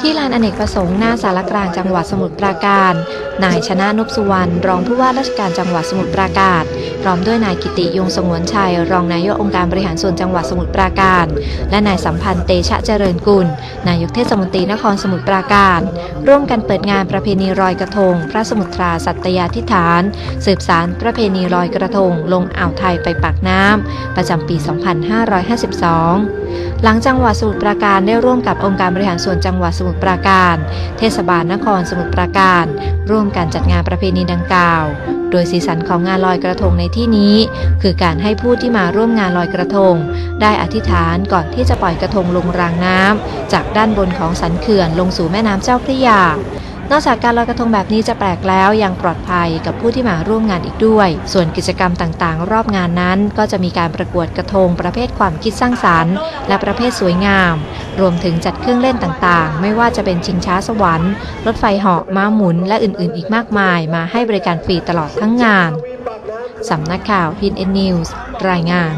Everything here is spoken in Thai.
ที่ลานอเนกประสงค์หน้าสารกลางจังหวัดสมุทรปราการ นายชนะนพสุวรรณรองผู้ว่าราชการจังหวัดสมุทรปราการ พร้อมด้วยนายกิติยงสงวนชัย รองนายกองค์การบริหารส่วนจังหวัดสมุทรปราการ และนายสัมพันธ์เตชะเจริญกุล นายกเทศมนตรีนครสมุทรปราการ ร่วมกันเปิดงานประเพณีลอยกระทง พระสมุทราสัตยาธิฐาน สืบสารประเพณีลอยกระทง ลงอ่าวไทยไปปากน้ำประจำปี 2552 หลังจังหวัดสมุทรปราการได้ร่วมกับองค์การบริหารส่วนจังหวัดสมุทรปราการ เทศบาลนครสมุทรปราการ ร่วมกันจัดงานประเพณีดังกล่าว โดยสีสันของงานลอยกระทงในที่นี้ คือการให้ผู้ที่มาร่วมงานลอยกระทง ได้อธิษฐานก่อนที่จะปล่อยกระทงลงรางน้ำจากด้านบนของสันเขื่อนลงสู่แม่น้ำเจ้าพระยา นอกจากการลอยกระทงแบบนี้จะแปลกแล้วยังปลอดภัยกับผู้ที่มาร่วมงานอีกด้วย ส่วนกิจกรรมต่างๆ รอบงานนั้น ก็จะมีการประกวดกระทงประเภทความคิดสร้างสรรค์ และประเภทสวยงาม รวมถึงจัดเครื่องเล่นต่างๆ ไม่ว่าจะเป็นชิงช้าสวรรค์ รถไฟเหาะม้าหมุน และอื่นๆ อีกมากมาย มาให้บริการฟรีตลอดทั้งงานสำนักข่าว PNN News รายงาน